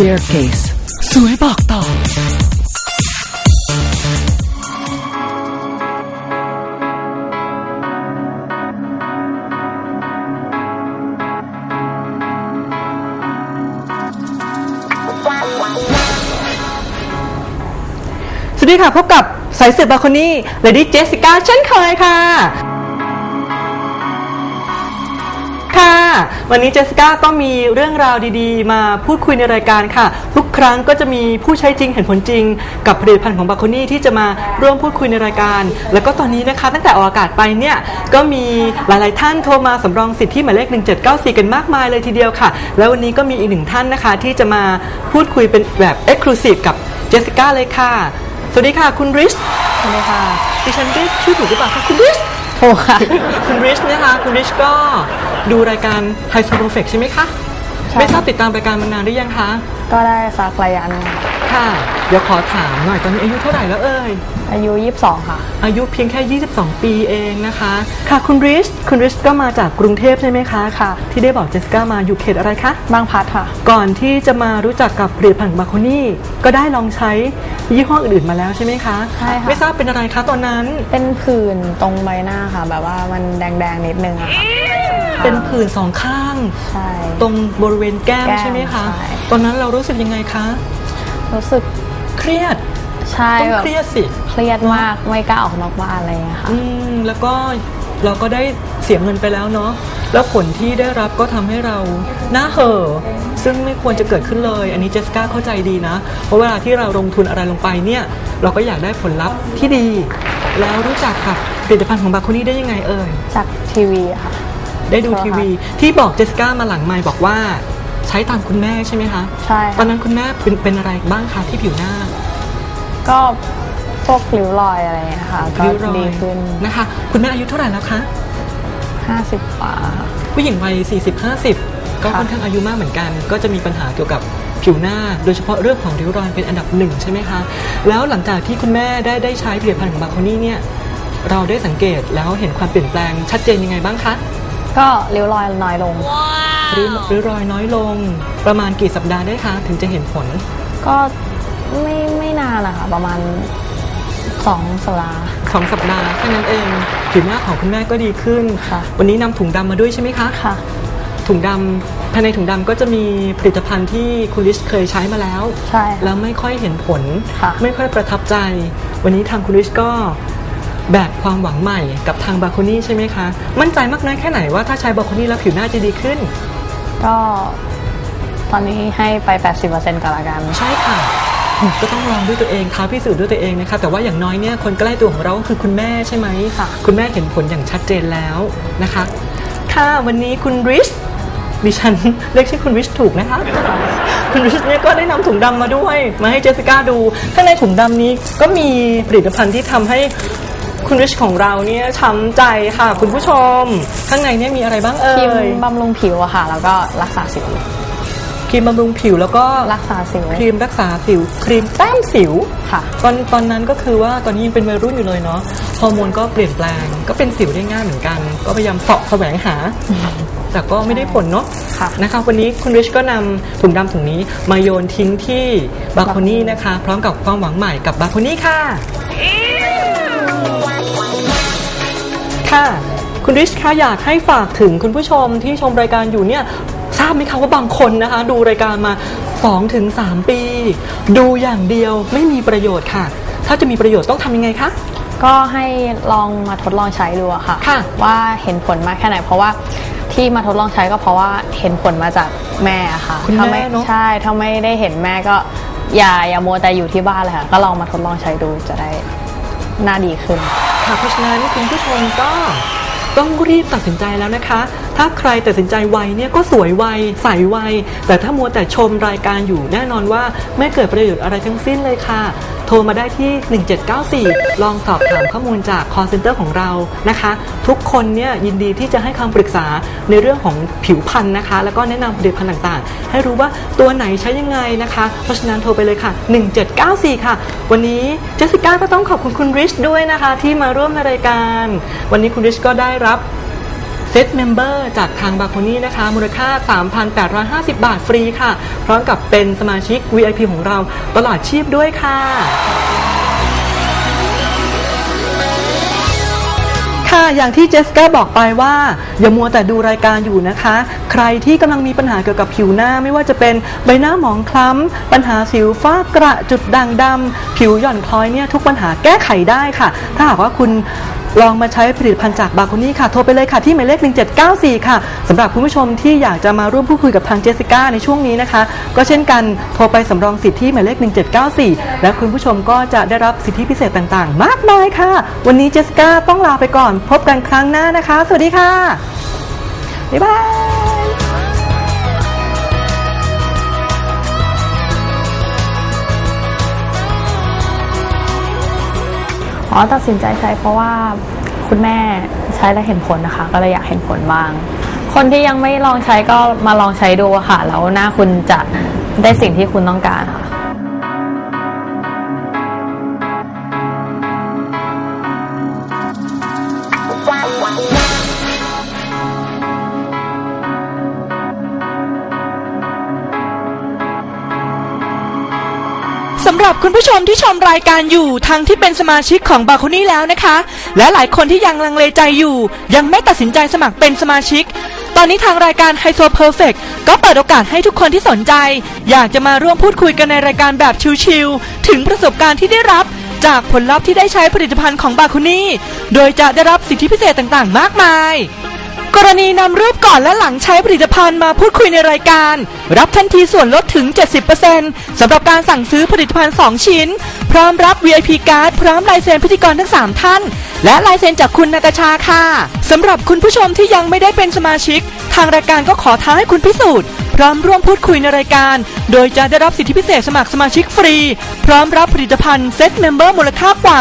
staircase สวยบอกต่อ สวัสดีค่ะ พบกับสายสืบ บาคอนี่เลดี้เจสสิก้าเช่นเคยค่ะ วันนี้เจสสิก้าก็มีเรื่องราวดีๆ มาพูดคุยในรายการค่ะ ทุกครั้งก็จะมีผู้ใช้จริงเห็นผลจริง กับผลิตภัณฑ์ของบาโคนี่ที่จะมาร่วมพูดคุยในรายการ แล้วก็ตอนนี้นะคะ ตั้งแต่ออกอากาศไปเนี่ยก็มีหลายๆท่านโทรมาสำรองสิทธิ์ที่หมายเลข 1794 กันมากมายเลยทีเดียวค่ะ แล้ววันนี้ก็มีอีกหนึ่งท่านนะคะที่จะมาพูดคุยเป็นแบบเอ็กซ์คลูซีฟกับเจสสิก้าเลยค่ะ สวัสดีค่ะ คุณริชสวัสดีค่ะดิฉันได้ชื่อถูกหรือเปล่าคะคุณริชถูกค่ะ คุณริชนะคะคุณริชก็ดูรายการไฮโซโปรเฟกใช่ไหมคะ ใช่ ไม่ทราบติดตามรายการมานานหรือยังคะ ก็ได้สักระยะหนึงค่ะ ค่ะ เดี๋ยวขอถามหน่อยตอนนี้อายุเท่าไหร่แล้วเอ่ย อายุ 22 ค่ะ อายุเพียงแค่ 22 ปีเองนะคะ ค่ะคุณริช คุณริชก็มาจากกรุงเทพใช่ไหมคะค่ะ ที่ได้บอกเจสสิก้ามาอยู่เขตอะไรคะ บางพัดค่ะ ก่อนที่จะมารู้จักกับผลิตภัณฑ์บาโคนี่ ก็ได้ลองใช้ยี่ห้ออื่นๆมาแล้วใช่ไหมคะใช่ค่ะ ไม่ทราบเป็นอะไรคะตอนนั้น เป็นผื่นตรงใบหน้าค่ะ แบบว่ามันแดงๆนิดนึงอะค่ะเป็นผื่นสองข้าง ใช่ ตรงบริเวณแก้มแก้มใช่ไหมคะ ใช่ ตอนนั้นเรารู้สึกยังไงคะ รู้สึกเครียดใช่ต้องแบบเครียดสิเครียดมากไม่กล้าออกนอกบ้านอะไรอย่างเงี้ยค่ะอืมแล้วก็เราก็ได้เสียเงินไปแล้วเนาะแล้วผลที่ได้รับก็ทำให้เราหน้าเห่อซึ่งไม่ควรจะเกิดขึ้นเลย อันนี้เจสก้าเข้าใจดีนะ เพราะเวลาที่เราลงทุนอะไรลงไปเนี่ย เราก็อยากได้ผลลัพธ์ที่ดี แล้วรู้จักกับผลิตภัณฑ์ของบาโคนี่ได้ยังไงเอ่ยจากทีวีอะค่ะ ได้ดูใช่ค่ะทีวีที่บอกเจสก้ามาหลังไมค์บอกว่า ใช้ตามคุณแม่ใช่ไหมคะใช่ตอค่ะนนั้นคุณแม่เป็นเป็นอะไรบ้างคะที่ผิวหน้าก็พวกริ้วรอยอะไรอย่างเงี้ยค่ะก็ริ้วรอยดีขึ้นนะคะ คุณแม่อายุเท่าไหร่แล้วคะ 50กว่าค่ะ ผู้หญิงวัย 40-50 ก็ค่ะ ค่อนข้างอายุมากเหมือนกัน ก็จะมีปัญหาเกี่ยวกับผิวหน้า โดยเฉพาะเรื่องของริ้วรอยเป็นอันดับหนึ่งใช่ไหมคะ แล้วหลังจากที่คุณแม่ได้ได้ใช้ผลิตภัณฑ์ของบาโคนี่เนี่ย เราได้สังเกตแล้วเห็นความเปลี่ยนแปลงชัดเจนยังไงบ้างคะ ก็ริ้วรอยน้อยลง ริ้วริ้วรอยน้อยลง ประมาณกี่สัปดาห์ได้คะถึงจะเห็นผล ก็ไม่ไม่นานนะคะประมาณสองสัปดาห์สองสัปดาห์แค่นั้นเองผิวหน้าของคุณแม่ก็ดีขึ้น ค่ะ วันนี้นำถุงดำมาด้วยใช่ไหมคะ ค่ะ ถุงดำภายในถุงดำก็จะมีผลิตภัณฑ์ที่คุณลิชเคยใช้มาแล้ว ใช่ค่ะแล้วไม่ค่อยเห็นผล ค่ะ ไม่ค่อยประทับใจ วันนี้ทางคุณลิชก็ แบกความหวังใหม่กับทางบาโคนี่ใช่ไหมคะ มั่นใจมากน้อยแค่ไหนว่าถ้าใช้บาโคนี่แล้วผิวหน้าจะดีขึ้น ก็ตอนนี้ให้ไป 80%ก่อนละกัน ใช่ค่ะ ก็ต้องลองด้วยตัวเองท้าพิสูจน์ด้วยตัวเองนะคะ แต่ว่าอย่างน้อยเนี่ยคนใกล้ตัวของเราก็คือคุณแม่ใช่ไหมค่ะ คุณแม่เห็นผลอย่างชัดเจนแล้วนะคะ ค่ะวันนี้คุณริชดิฉันเรียกชื่อคุณริชถูกนะคะ คุณริชเนี่ยก็ได้นำถุงดำมาด้วย มาให้เจสสิก้าดู ข้างในถุงดำนี้ก็มีผลิตภัณฑ์ที่ทำให้ คุณริชของเราเนี่ยช้ำใจค่ะ คุณผู้ชม ข้างในเนี่ยมีอะไรบ้างเอ่ครีมยบำรุงผิวอะค่ะ แล้วก็รักษาสิวครีมบำรุงผิวแล้วก็รักษาสิวครีมรักษาสิว ครีมแต้มสิว ค่ะ ตอนตอนนั้นก็คือว่าตอนนี้ยังเป็นวัยรุ่นอยู่เลยเนาะฮอร์โมนก็เปลี่ยนแปลง ก็เป็นสิวได้ง่ายเหมือนกัน ก็พยายามเสาะแสวงหา แต่ก็ไม่ได้ผลเนาะค่ะนะคะ วันนี้คุณริชก็นำถุงดำถุงนี้มาโยนทิ้งที่บาโคนี่นะคะ พร้อมกับความหวังใหม่กับบาโคนี่ค่ะ ค่ะ คุณริชคะอยากให้ฝากถึงคุณผู้ชมที่ชมรายการอยู่เนี่ยทราบไหมคะว่าบางคนนะคะ ดูรายการมา2-3ถึง3ปี ดูอย่างเดียวไม่มีประโยชน์ค่ะ ถ้าจะมีประโยชน์ต้องทำยังไงคะ ก็ให้ลองมาทดลองใช้ดูอะค่ะ ค่ะ ว่าเห็นผลมากแค่ไหน เพราะว่าที่มาทดลองใช้ก็เพราะว่าเห็นผลมาจากแม่อะค่ะคุณถ้าแม่ไม่เนอะ ใช่ถ้าไม่ได้เห็นแม่ก็อย่าอย่ามัวแต่อยู่ที่บ้านเลยค่ะ ก็ลองมาทดลองใช้ดูจะได้ หน้าดีขึ้น ค่ะเพราะฉะนั้นคุณผู้ชมก็ต้องรีบตัดสินใจแล้วนะคะ ถ้าใครตัดสินใจไวเนี่ยก็สวยไวใสไว แต่ถ้ามัวแต่ชมรายการอยู่แน่นอนว่าไม่เกิดประโยชน์อะไรทั้งสิ้นเลยค่ะ โทรมาได้ที่ 1794 ลองสอบถามข้อมูลจาก call center ของเรานะคะ ทุกคนเนี่ยยินดีที่จะให้คำปรึกษาในเรื่องของผิวพรรณนะคะ แล้วก็แนะนำผลิตภัณฑ์ต่างๆ ให้รู้ว่าตัวไหนใช้ยังไงนะคะ เพราะฉะนั้นโทรไปเลยค่ะ 1794 ค่ะ วันนี้เจสสิก้าก็ต้องขอบคุณคุณริชด้วยนะคะ ที่มาร่วมในรายการ วันนี้คุณริชก็ได้รับ เซตเมมเบอร์จากทางบาโคนี่นะคะ มูลค่า 3,850 บาทฟรีค่ะ พร้อมกับเป็นสมาชิก VIP ของเราตลอดชีพด้วยค่ะค่ะอย่างที่เจสก้าบอกไปว่า อย่ามัวแต่ดูรายการอยู่นะคะ ใครที่กำลังมีปัญหาเกี่ยวกับผิวหน้าไม่ว่าจะเป็นใบหน้าหมองคล้ำปัญหาสิวฟ้ากระจุดด่างดำผิวหย่อนคล้อยเนี่ยทุกปัญหาแก้ไขได้ค่ะ ถ้าหากว่าคุณ ลองมาใช้ผลิตภัณฑ์จากบาโคนี่ค่ะ โทรไปเลยค่ะ ที่หมายเลข 1794 ค่ะสำหรับคุณผู้ชมที่อยากจะมาร่วมพูดคุยกับทางเจสสิก้าในช่วงนี้นะคะ ก็เช่นกันโทรไปสำรองสิทธิ์ที่หมายเลข 1794 และคุณผู้ชมก็จะได้รับสิทธิพิเศษต่างๆ มากมายค่ะ วันนี้เจสสิก้าต้องลาไปก่อน พบกันครั้งหน้านะคะ สวัสดีค่ะบ๊ายบาย อ๋อตัดสินใจใช้เพราะว่าคุณแม่ใช้แล้วเห็นผลนะคะ ก็เลยอยากเห็นผลบ้าง คนที่ยังไม่ลองใช้ก็มาลองใช้ดูค่ะ แล้วหน้าคุณจะได้สิ่งที่คุณต้องการค่ะ สำหรับคุณผู้ชมที่ชมรายการอยู่ทั้งที่เป็นสมาชิกของบาคุนี่แล้วนะคะ และหลายคนที่ยังลังเลใจอยู่ ยังไม่ตัดสินใจสมัครเป็นสมาชิก ตอนนี้ทางรายการไฮโซเพอร์เฟกก็เปิดโอกาสให้ทุกคนที่สนใจ อยากจะมาร่วมพูดคุยกันในรายการแบบชิลๆถึงประสบการณ์ที่ได้รับ จากผลลัพธ์ที่ได้ใช้ผลิตภัณฑ์ของบาคุนี่โดยจะได้รับสิทธิพิเศษต่างๆ มากมาย กรณีนำรูปก่อนและหลังใช้ผลิตภัณฑ์มาพูดคุยในรายการ รับทันทีส่วนลดถึง 70%สำหรับการสั่งซื้อผลิตภัณฑ์ 2 ชิ้นพร้อมรับ VIP การ์ดพร้อมลายเซ็นพิธีกรทั้ง 3 ท่าน และลายเซ็นจากคุณนาตาชาค่ะสำหรับคุณผู้ชมที่ยังไม่ได้เป็นสมาชิก ทางรายการก็ขอท้าให้คุณพิสูจน์ พร้อมร่วมพูดคุยในรายการ โดยจะได้รับสิทธิพิเศษสมัครสมาชิกฟรี พร้อมรับผลิตภัณฑ์เซ็ตเมมเบอร์มูลค่ากว่า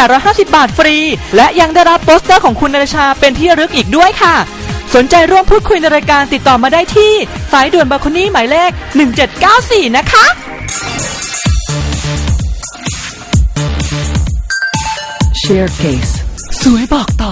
3,850 บาทฟรี และยังได้รับโปสเตอร์ของคุณนาตาชาเป็นที่ระลึกอีกด้วยค่ะสนใจร่วมพูดคุยในรายการติดต่อมาได้ที่ สายด่วนบาคนี่หมายเลข 1794 นะคะ Staircase. Sube bakta.